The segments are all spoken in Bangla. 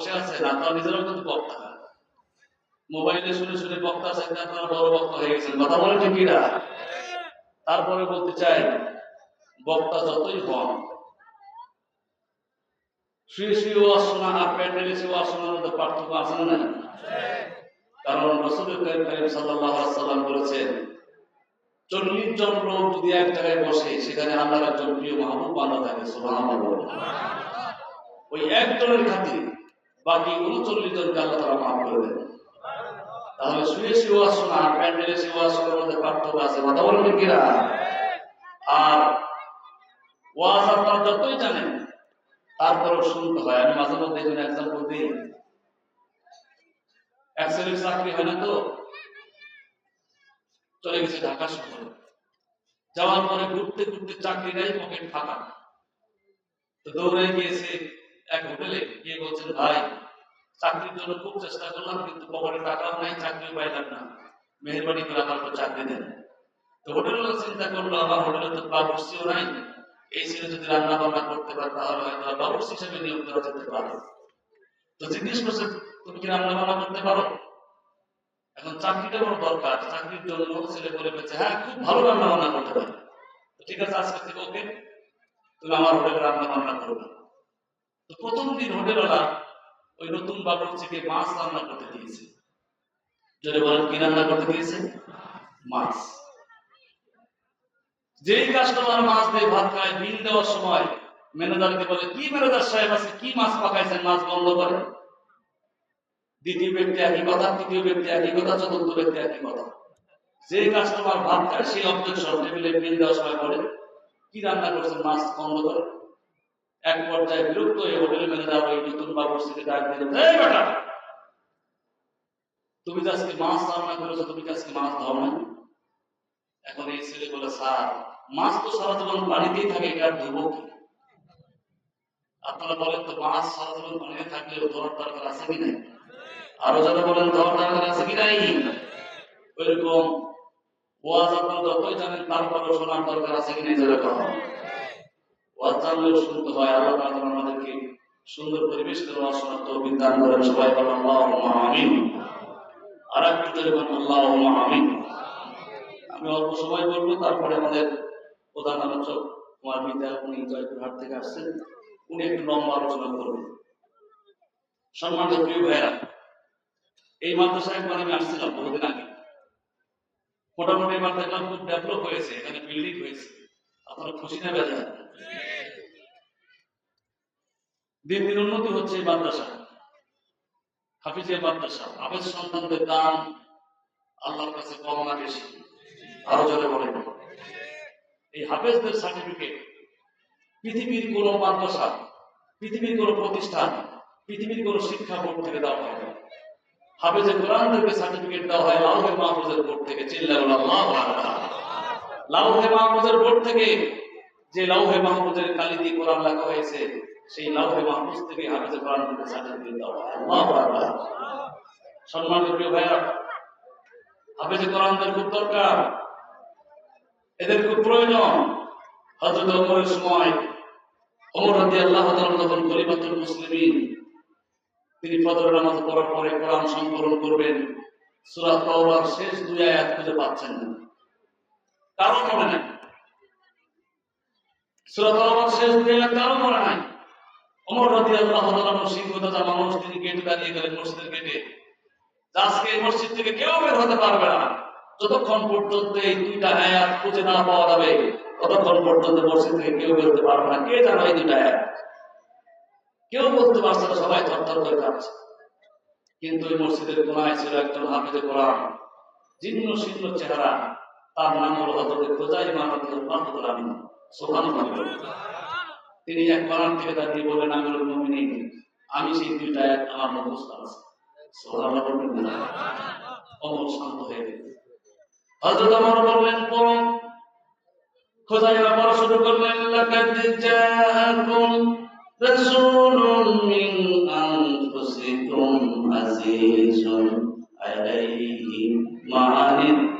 বসে আছেন আপনারা কিন্তু বক্তা। মোবাইলে শুনে শুনে বক্তা আছেন বড় বক্তা হয়ে গেছেন। কথা কিনা? তারপরে বলতে চাই, বক্তা যতই হন শুয়ে শুয়ে ওয়াজ আর প্যান্ডেলে শুয়ে ওয়াজ মধ্যে পার্থক্য আছে না কারণ রসুল করিম আলাইহি সাল্লাম বলেছেন, চল্লিশ জন লোক যদি এক জায়গায় বসে, সেখানে আল্লাহর একজন প্রিয় মাহবুব বান্দা থাকে, সুবহানাল্লাহ। ওই একজনের খাতির বাকি উনচল্লিশ জনকে আল্লাহ তারা মাফ করে দেন। তাহলে শুয়ে ওয়াজ শোনা, আর প্যান্ডেলে শুয়ে ওয়াজ শোনার মধ্যে পার্থক্য আছে, কথা বলেন কিরা আর ওয়াজ আপনারা যতই জানেন, তারপরেও শুনতে হয়। আমি মাঝে মধ্যে একজন এক্সাম্পল দিই এক শ্রেণির চাকরি হয় না তো, চলে গেছে ঢাকা শহরে। যাওয়ার পরে ঘুরতে ঘুরতে চাকরি নেই পকেট ফাঁকা। তো দৌড়ে গিয়েছে এক হোটেলে গিয়ে বলছেন ভাই, চাকরির জন্য খুব চেষ্টা করলাম, কিন্তু পকেটে টাকাও নাই, চাকরিও পাইলাম না। মেহরবানি করে আমার তো চাকরি দেন। তো হোটেলের চিন্তা করল, আমার হোটেলে তো বাবুর্চিও নাই। এই ছেলে যদি রান্না বান্না করতে পারে, তাহলে হয়তো বাবুর্চি হিসেবে নিয়োগ দেওয়া যেতে পারে। তো জিজ্ঞেস করছে, তুমি কি রান্না বান্না করতে পারো? এখন চাকরিটা বড় দরকার, চাকরির জন্য ছেলে বলে পেয়েছে হ্যাঁ খুব ভালো রান্না বান্না করতে পারে। ঠিক আছে, আজকে থেকে ওকে তুমি আমার হোটেলে রান্না বান্না করবে প্রথম দিন হোটেলওয়ালা ওই নতুন বাবুর্চিকে মাছ রান্না করতে দিয়েছে যদি বলেন, কি রান্না করতে দিয়েছে মাছ। যেই কাস্টমার মাছ দিয়ে ভাত খায়, বিল দেওয়ার সময় ম্যানেজারকে বলে, কি ম্যানেজার সাহেব আছে? কি মাছ পাকাইছেন মাছ বন্ধ করে। দ্বিতীয় ব্যক্তি একই কথা, তৃতীয় ব্যক্তি একই কথা, চতুর্থ ব্যক্তি একই কথা। যে কাস্টমার ভাত খায়, সেই অবজেকশন টেবিলে বিল দেওয়ার সময় বলে, কি রান্না করছেন? মাছ বন্ধ করে। এক পর্যায়ে বিরক্ত হয়ে হোটেল ম্যানেজার ওই নতুন বাবুর সিটে ডাক দিলেন এই বেটা, তুমি আজকে মাছ রান্না করেছ, তুমি আজকে মাছ দাও না এখন এই ছেলে বলে, স্যার, মাছ তো সারা জীবন পানিতেই থাকে, এটা আর আপনারা বলেন তো, মাছ সারা জীবন পানিতে থাকলে ধরার দরকার আছে কি নাই? আরও যারা বলেন, ধরার দরকার আছে কি নাই? ওইরকম ওয়াজ আপনারা যতই জানেন তারপরে শোনার দরকার আছে কি নাই, যেরকম। ওয়াজ আমাদেরকে সুন্দর পরিবেশ দান করেন। সবাই আর একটু আমিন। আমি অল্প সময় বলব, তারপরে আমাদের প্রধান আলোচক কুমার বিদ্যা উনি জয়পুরহাট থেকে আসছেন। উনি একটু লম্বা আলোচনা করবেন। সম্মানিত প্রিয় এই মাদ্রাসায় একবার আমি আসছিলাম বহুদিন আগে। মোটামুটি এবার খুব ডেভেলপ হয়েছে, এখানে বিল্ডিং হয়েছে। আপনারা খুশি না দিন দিন উন্নতি হচ্ছে মাদ্রাসা। হাফিজের মাদ্রাসা। আবেদ সন্তানদের দান আল্লাহর কাছে কম না বেশি। আরও জোরে বলেন। এই হাফেজদের সার্টিফিকেট পৃথিবীর কোন মাদ্রাসা, পৃথিবীর কোন প্রতিষ্ঠান, পৃথিবীর কোন শিক্ষা বোর্ড থেকে দেওয়া হয় না। হাফেজে কোরআনদেরকে সার্টিফিকেট দেওয়া হয় লাউহে মাহফুজের বোর্ড থেকে। চিল্লাউল আল্লাহ লাউহে মাহফুজের বোর্ড থেকে যে লাউহে মাহফুজের কালি দিয়ে কোরআন লেখা হয়েছে, সেই লাউহে মাহফুজ থেকে হাফেজে কোরআনদেরকে সার্টিফিকেট দেওয়া আল্লাহ সম্মানিত প্রিয় কোরআনদের খুব দরকার। এদের খুব প্রয়োজন। হযরত ওমরের সময় রাদিয়াল্লাহু তাআলা যখন মুসলিমিন, তিনি ফজর নামাজ পড়ার পরে কোরআন সংকলন করবেন। সূরা তাওবার শেষ দুই আয়াত খুঁজে পাচ্ছেন না। কারও মনে নাই। যতক্ষণ পর্যন্ত এই দুইটা আয়াত খুঁজে না পাওয়া যাবে, ততক্ষণ পর্যন্ত মসজিদ থেকে কেউ বেরোতে পারবে না। কে জানো এই দুইটা আয়াত? কেউ বলতে পারছে না, সবাই থরথর করে কাঁপছে কিন্তু ওই মসজিদের কোনায় ছিল একজন হাফিজে কোরআন। জীর্ণ শীর্ণ চেহারা। তার নাম হল হজরত খোজাই মাহমুদ মাহমুদুল আমিন। সোহান তিনি এক কোরআন থেকে দাঁড়িয়ে বলেন আমি মুমিনিন, আমি সেই দুইটা আয়াত আমার মুখস্থ আছে। সোহানা বলবেন না। অমর শান্ত হয়ে গেল হযরত ওমর বললেন পড়ুন খোদাইয়া পড়া শুরু করলেন, লাকাদ জাআকুম রাসূলুন মিন আনফুসিকুম আজিজুন আলাইহি মা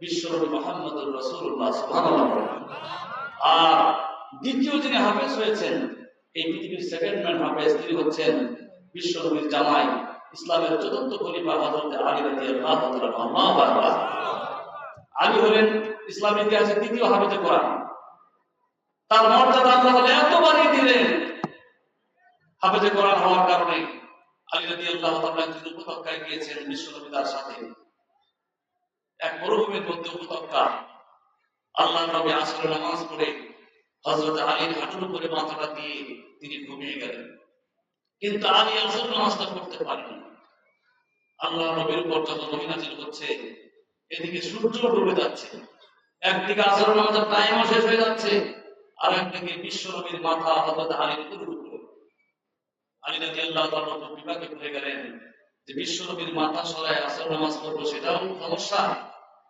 বিশ্বনবী ইসলামের চতুর্থ খলিফা আলী হলেন ইসলামের ইতিহাসে দ্বিতীয় হাফেজে কোরআন। তার মর্যাদা আল্লাহ এত বাড়িয়ে দিলেন। হাফেজে কোরআন হওয়ার কারণে আলী রাদিয়াল্লাহু তাআলা একদিন উপত্যকায় গিয়েছেন বিশ্বনবী তার সাথে। এক মরুভূমির মধ্যে উপত্যকা। আল্লাহ নবী আসরে নামাজ পড়ে আলীর হাঁটুর উপরে মাথাটা দিয়ে তিনি ঘুমিয়ে গেলেন। কিন্তু আলী আসর নামাজটা পারেন আল্লাহ নবীর উপর যত হচ্ছে, এদিকে সূর্য ডুবে যাচ্ছে, একদিকে আসর নামাজের টাইমও শেষ হয়ে যাচ্ছে, আর একদিকে বিশ্ব নবীর মাথা হযরত আলীর আলী বিপাকে পড়ে গেলেন যে বিশ্ব নবীর মাথা সরায় আসর নামাজ পড়ব সেটাও সমস্যা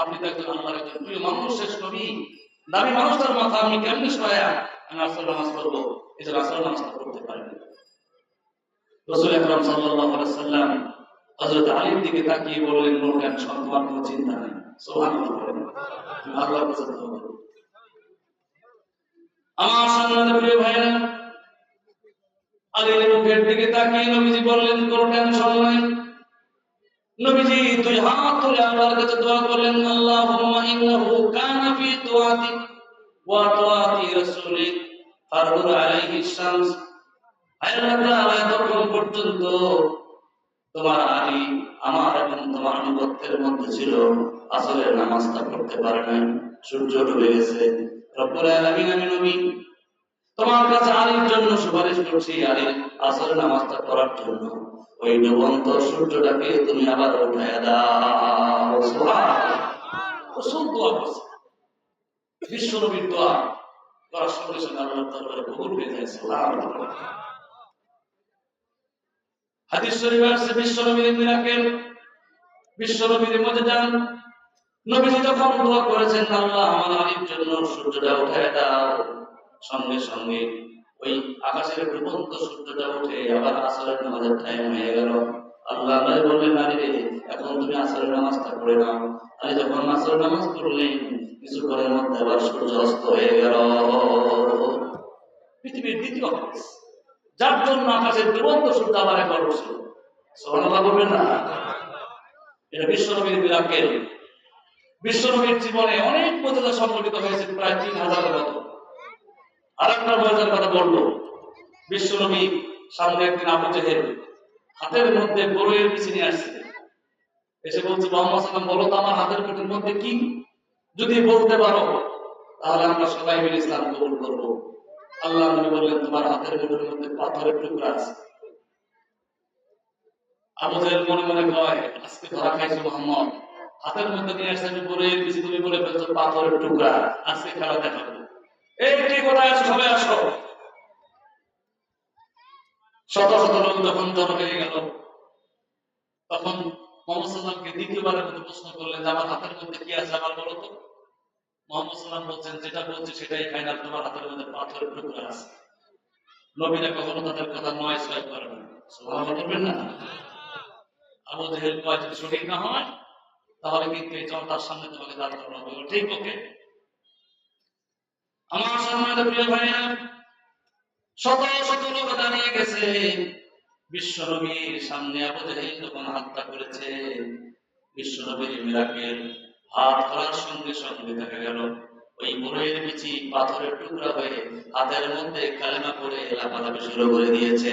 আপনি তো আল্লাহর একজন প্রিয় মানুষ, শেষ নবী দামি মানুষটার মাথা আমি কেমনে সরাইয়া আমি নামাজ পড়ব? নামাজটা পড়তে রসুল সাল্লাম আলীর দিকে তাকিয়ে বললেন কোনো চিন্তা নেই। আমার প্রিয় আলীর মুখের দিকে তাকিয়ে নবীজি বললেন, কোনো টেনশন নাই নবীজি দুই হাত তুলে আল্লাহর কাছে দোয়া করলেন, আল্লাহুম্মা ইন্নাহু কানা ফি দুআতি ওয়া দুআতি রাসূলিক ফারদুর আলাইহি শামস। আল্লাহ তাআলা, এতক্ষণ পর্যন্ত তোমার আলী আমার এবং তোমার অনুগত্যের মধ্যে ছিল আসলে নামাজটা পড়তে পারে নাই, সূর্য ডুবে গেছে। রব্বুল আলামিন, আমি নবী তোমার কাছে আলীর জন্য সুপারিশ করছি, আলীর আসরের নামাজটা করার জন্য। ওই ডুবন্ত সূর্যটাকে তুমি আবার উঠায় দাও। রসূল দোয়া করার সঙ্গে সঙ্গে আল্লাহ কবুল হয়ে যায়। সুবহানাল্লাহ। হাদিস শরীফে আছে বিশ্ব নবীর মিরাকেল বিশ্ব নবীর মধ্যে নবীজি যখন দোয়া করেছেন, আল্লাহ আমার আলীর জন্য সূর্যটা উঠায় দাও। সঙ্গে সঙ্গে ওই আকাশের ডুবন্ত সূর্যটা উঠে আবার আসরের নামাজের টাইম হয়ে গেল। আল্লাহ আল্লাহ নারী রে, এখন তুমি আসরের নামাজটা পড়ে নাও। আলী যখন আসরের নামাজ পড়লেন কিছুক্ষণের মধ্যে আবার সূর্য অস্ত হয়ে গেল। পৃথিবীর দ্বিতীয় যার জন্য আকাশের ডুবন্ত সূর্য আবার একবার উঠছিল। সুবহানাল্লাহ বলবেন না? এটা বিশ্বনবীর মিরাকেল বিশ্বনবীর জীবনে অনেক মর্যাদা সংগঠিত হয়েছে, প্রায় তিন হাজারের মতো। আর একটা মর্যাদার কথা বলব। বিশ্বনবী সামনে একদিন আবু জেহেল হাতের মধ্যে বড়ইয়ের পিছিয়ে নিয়ে আসছে। এসে বলছে, মোহাম্মদ সাল্লাম বলো তো আমার হাতের পেটের মধ্যে কি? যদি বলতে পারো, তাহলে আমরা সবাই মিলে ইসলাম কবুল করব। আল্লাহ নবী বললেন, তোমার হাতের পেটের মধ্যে পাথরের টুকরা আছে। আবু জেহেল মনে মনে কয়, আজকে ধরা খাইছে মোহাম্মদ। হাতের মধ্যে নিয়ে আসছে আমি বড়ইয়ের পিছিয়ে তুমি বলে ফেলছো পাথরের টুকরা। আজকে খেলা দেখাবো। সবাই আসো। শত শত লোক যখন হয়ে গেল, তখন মোহাম্মদ সাল্লামকে দ্বিতীয়বারের প্রশ্ন করলেন যে আমার হাতের মধ্যে কি আছে আমার বলো তো? মোহাম্মদ সাল্লাম বলছেন, যেটা বলছে সেটাই ফাইনাল, তোমার হাতের মধ্যে টুকরা আছে। নবীরা কখনো তাদের কথা নয় করে না। বলবেন না? আবু জেহেল যদি সঠিক না হয়, তাহলে কিন্তু এই জনতার সামনে তোমাকে দাঁড় করানো হবে। ঠিক, ওকে? আমার সম্মানিত প্রিয় ভাইয়া শত শত লোক দাঁড়িয়ে গেছে। বিশ্ব নবীর সামনে আবু যখন হত্যা করেছে। বিশ্ব নবীর মিরাকেল হাত করার সঙ্গে সঙ্গে দেখা গেল, ওই বড়ের বিচি পাথরের টুকরা হয়ে হাতের মধ্যে কালেমা করে লাফালাফি শুরু করে দিয়েছে।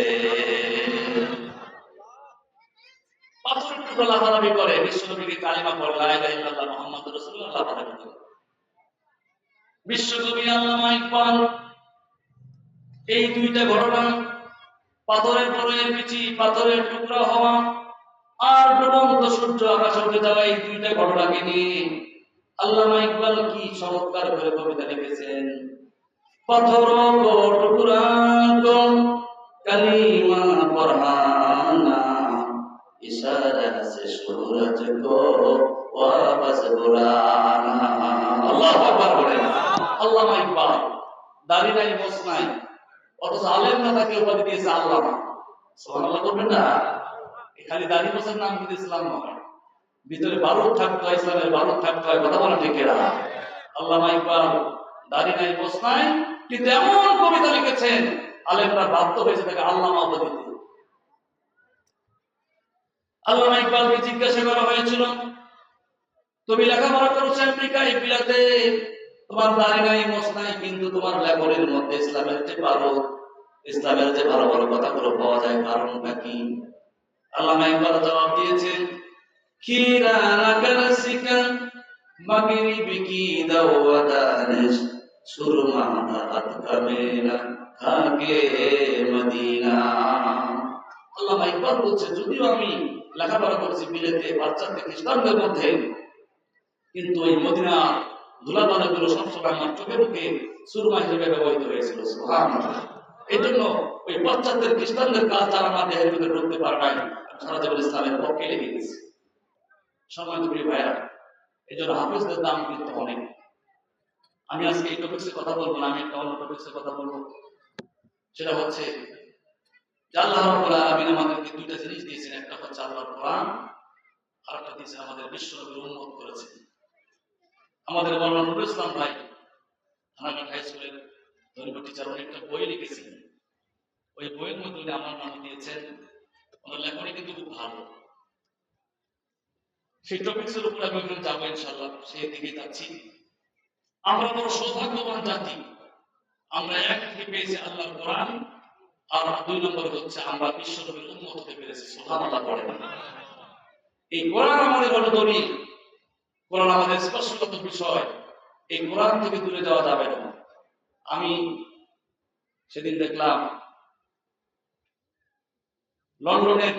পাথরের টুকরো লাফালাফি করে বিশ্বনবীকে কালিমা পড়ে, লা ইলাহা ইল্লাল্লাহ মুহাম্মাদুর রাসূলুল্লাহ লাফালাফি করে বিশ্বকবি আল্লামা ইকবাল, এই দুইটা ঘটনা, পাথরের পরে পিচি পাথরের টুকরা হওয়া আর প্রবন্ধ সূর্য আকাশের যাওয়া এই দুইটা ঘটনাকে নিয়ে আল্লামা ইকবাল কি চমৎকার করে কবিতা লিখেছেন। পাথর টুকরা কালিমা পড়ানা ইশারা সে সূরজ আল্লাহু আকবার বলেন। ভিতরে বারুদ থাকতে ইসলামের বারুদ থাকতে কথা বলা ঠিক এরা আল্লামা ইকবাল নাই মোস নাই। কিন্তু এমন কবিতা লিখেছেন, আলেমরা বাধ্য হয়েছে তাকে আল্লামা উপাধি দিতে আল্লামা ইকবালকে জিজ্ঞাসা করা হয়েছিল? তুমি লেখাপড়া করছ আমেরিকায় বিলাতে তোমার দাড়ি নাই মোস নাই, কিন্তু তোমার লেখনের মধ্যে ইসলামের যে ভালো। ইসলামের যে ভালো ভালো কথাগুলো পাওয়া যায়, কারণটা কি? আল্লামা ইকবাল জবাব দিয়েছেন খিরানা কারসিকা মাগরিবি কি দাওয়াদানিস সুরমা দাত কামেরা খাকে মদিনা। আল্লামা ইকবাল বলছে, যদিও আমি লেখাপড়া করেছি বিলেতে, বাচ্চাদের খ্রিস্টানদের মধ্যে কিন্তু ওই মদিনা ধুলাবালা গুলো সবসময় আমার চোখে মুখে সুরমা হিসেবে ব্যবহৃত হয়েছিল এই জন্য ওই পাশ্চাত্যের খ্রিস্টানদের কালচার আমার দেহের ভিতরে ঢুকতে পারে নাই সারা জীবন ইসলামের পক্ষে লেগে গেছে। সময় তুমি ভাইয়া এই জন্য হাফিজদের দাম কিন্তু অনেক। আমি আজকে এই টপিক্সের কথা বলব না, আমি একটা অন্য টপিক্সের কথা বলব। সেটা হচ্ছে আল্লাহ রাব্বুল আলামিন আমাদেরকে দুইটা জিনিস দিয়েছেন, একটা হচ্ছে আল্লাহর কোরআন আর একটা দিয়েছেন আমাদের বিশ্বনবীর উন্মত করেছেন। আমাদের মৌলানা নুরুল ইসলাম ভাই থানাঘাট হাই স্কুলের ধরিব টিচার উনি একটা বই লিখেছিলেন ওই বইয়ের মধ্যে উনি আমার নাম দিয়েছেন। ওনার লেখনী কিন্তু খুব ভালো। সেই টপিক্সের উপর আমি ওখানে যাব ইনশাল্লাহ সেই দিকে যাচ্ছি। আমরা বড় সৌভাগ্যবান জাতি। আমরা এক থেকে পেয়েছি কোরআন, আর দুই নম্বর হচ্ছে আমরা বিশ্বনবীর হতে পেরেছি, সুবহানাল্লাহ পড়ে এই কোরআন আমাদের বড় দলিল। কোরআন আমাদের স্পর্শগত বিষয়, এই কোরআন থেকে দূরে যাওয়া যাবে না। আমি সেদিন দেখলাম, লন্ডনের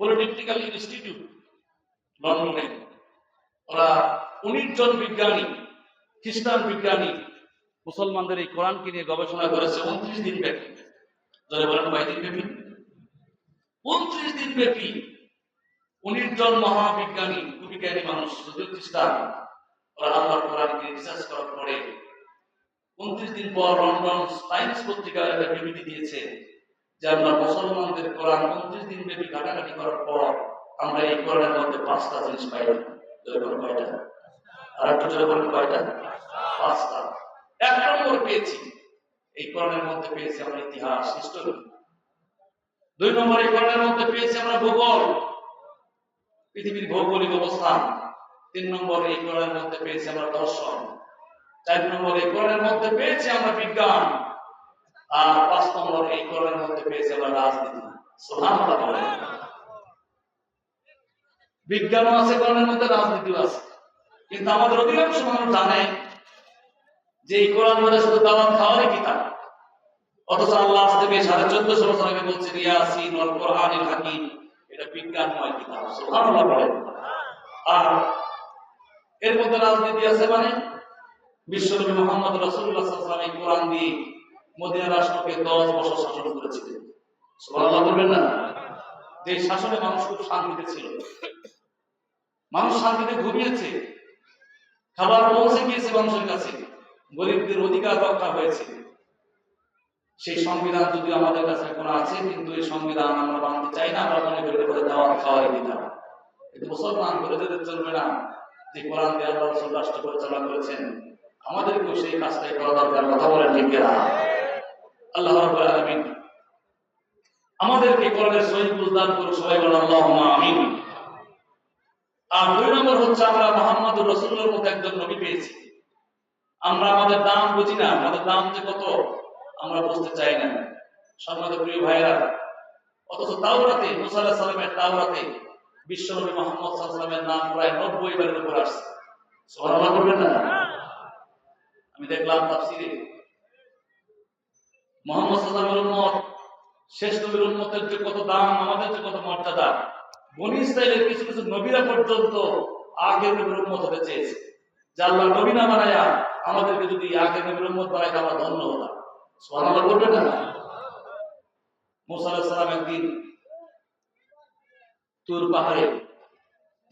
পলিটেকনিক্যাল ইনস্টিটিউট লন্ডনে ওরা উনিশ জন বিজ্ঞানী, খ্রিস্টান বিজ্ঞানী, মুসলমানদের এই কোরআনকে নিয়ে গবেষণা করেছে উনত্রিশ দিন ব্যাপী ধরে বলেন কয়দিন ব্যাপী উনত্রিশ দিন ব্যাপী উনিশ জন মহাবিজ্ঞানী বিজ্ঞানী মানুষ যদিও খ্রিস্টান, ওরা আল্লাহর কোরআনকে রিসার্চ করার পরে উনত্রিশ দিন পর লন্ডন টাইমস পত্রিকার একটা বিবৃতি দিয়েছে যে আমরা মুসলমানদের কোরআন উনত্রিশ দিন ব্যাপী ঘাটাঘাটি করার পর আমরা এই কোরআনের মধ্যে পাঁচটা জিনিস পাই। জোরে বলেন কয়টা? আর একটু জোরে বলেন কয়টা? পাঁচটা। এক নম্বর পেয়েছি। এই কোরআনের মধ্যে পেয়েছি আমরা ইতিহাস হিস্টোরি দুই নম্বর এই কোরআনের মধ্যে পেয়েছি আমরা ভূগোল। পৃথিবীর ভৌগোলিক অবস্থান তিন নম্বর এই কোরআনের মধ্যে পেয়েছি আমরা দর্শন। চার নম্বর এই কোরআনের মধ্যে পেয়েছি আমরা বিজ্ঞান। আর পাঁচ নম্বর এই কোরআনের মধ্যে পেয়েছি আমরা রাজনীতি। বিজ্ঞানও আছে, কোরআনের মধ্যে রাজনীতিও আছে। কিন্তু আমাদের অধিকাংশ মানুষ জানে যে এই কোরআন মধ্যে শুধু দাওয়াত খাওয়ারই কিতাব। অথচ আল্লাহ আজ থেকে সাড়ে চোদ্দশো বছর আগে বলছে ইয়াসিন ওয়াল কোরআনিল হাকিম। এটা বিজ্ঞানময় কিতাব আর এর মধ্যে রাজনীতি আছে মানে বিশ্বনবী মোহাম্মদ কোরআন দিয়ে মদিনা রাষ্ট্রকে 10 বছর শাসন করেছিলেন। বলবেন না? যে শাসনে মানুষ খুব শান্তিতে ছিল। মানুষ শান্তিতে ঘুমিয়েছে। খাবার পৌঁছে গিয়েছে মানুষের কাছে। গরিবদের অধিকার রক্ষা হয়েছে। সেই সংবিধান যদি আমাদের কাছে এখন আছে, কিন্তু এই সংবিধান আমরা মানতে চাই না, আমরা মনে করি করে দেওয়া খাওয়াই দিতাম কিন্তু মুসলমান করে যেতে চলবে না, যে কোরআন দিয়ে আল্লাহ রসুল রাষ্ট্র পরিচালনা করেছেন, আমাদেরকেও সেই কাজটাই করা দরকার, কথা বলেন ঠিক না আল্লাহ রাব্বুল আলামিন আমাদেরকে কোরআনের সহিহ বুঝদান করে সবাই বলেন আল্লাহুম্মা আমিন। আর দুই নম্বর হচ্ছে আমরা মোহাম্মদ রসুলের মতো একজন নবী পেয়েছি। আমরা আমাদের দাম বুঝি না, আমাদের দাম যে কত? আমরা বুঝতে চাই না। সম্মানিত প্রিয় ভাইরা অথচ তাওরাতে, মুসা আলাইহিস সালামের তাওরাতে বিশ্বনবী মোহাম্মদ সাল্লামের নাম প্রায় 90 বারের উপর আসছে। সুবহানাল্লাহ বলবেন না। আমি দেখলাম তাফসীরে মোহাম্মদ সাল্লাল্লাহু আলাইহি শেষ নবীর উম্মতের যে কত দাম, আমাদের যে কত মর্যাদা। বনি ইসরায়েলের কিছু কিছু নবীরা পর্যন্ত আগের নবীর উম্মত হতে চেয়েছে। যে আল্লাহ নবী না বানায়া আমাদেরকে যদি আগের নবীর উম্মত বানায় আমরা ধন্য হতাম। সুবহানাল্লাহ বলবেন না? মুসা সালাম একদিন তুর পাহাড়ে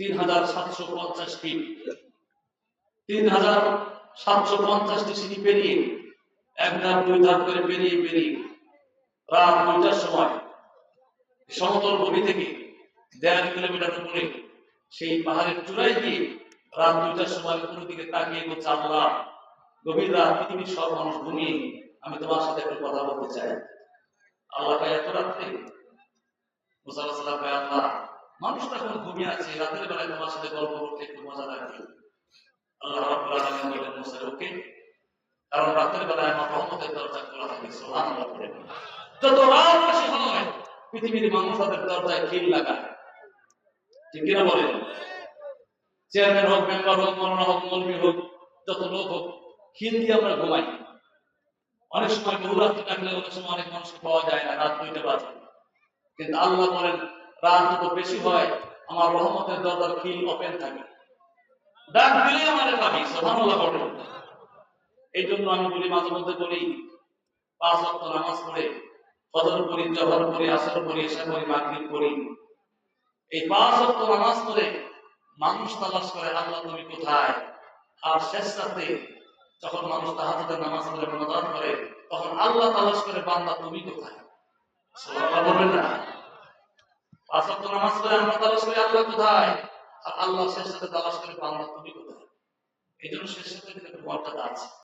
তিন হাজার সাতশো পঞ্চাশ তিন হাজার সাতশো পঞ্চাশটি সিঁড়ি পেরিয়ে, এক ধাপ, দুই ধাপ করে পেরিয়ে পেরিয়ে রাত নয়টার সময় সমতল ভূমি থেকে দেড় কিলোমিটার উপরে সেই পাহাড়ের চূড়ায় গিয়ে রাত দুইটার সময় উপর দিকে তাকিয়ে বলছে, আল্লাহ, গভীর রাত পৃথিবীর সব মানুষ ঘুমিয়ে আমি তোমার সাথে একটু কথা বলতে চাই। আল্লাহ ভাই, এত রাত্রে মুসা আলাইহিস ভাই আল্লাহ, মানুষ তো এখন ঘুমিয়ে আছে, রাতের বেলায় তোমার সাথে গল্প করতে একটু মজা লাগবে আল্লাহ রাব্বুল আলামিন বলেন মুসা ওকে। কারণ রাতের বেলায় আমার রহমতের দরজা খোলা থাকে, সুবহানাল্লাহ বলেন যত রাত বেশি হয় পৃথিবীর মানুষ তাদের দরজায় খিল লাগায়। ঠিক কিনা বলেন? চেয়ারম্যান হোক, মেম্বার হোক মরনা হোক, মন্ত্রী হোক, যত লোক হোক, খিল দিয়ে আমরা ঘুমাই। অনেক সময় ডাকলে অনেক সময় অনেক মানুষকে পাওয়া যায় না, রাত দুইটা বাজে। কিন্তু আল্লাহ বলেন, রাত বেশি হয়, আমার রহমতের ওপেন থাকে। ডাক দিলে আমাদের পাবি বলেন এই জন্য আমি বলি, মাঝে মধ্যে বলি, পাঁচ নামাজ পড়ে, ফজর পড়ি জহর পড়ি আসর পড়ি এশা পড়ি মাগরিব পড়ি এই পাঁচ ওয়াক্ত নামাজ পড়ে মানুষ তালাশ করে, আল্লাহ তুমি কোথায়? আর শেষ রাতে যখন মানুষ তাহাজুদের নামাজ পড়ে মনোদান করে তখন আল্লাহ তালাশ করে, বান্দা তুমি কোথায়? বলবেন না। পাঁচ নামাজ পড়ে আমরা তালাশ করি, আল্লাহ কোথায়? আর আল্লাহ শেষ সাথে তালাশ করে, বান্দা তুমি কোথায়? এই জন্য শেষ রাতে মর্যাদা আছে।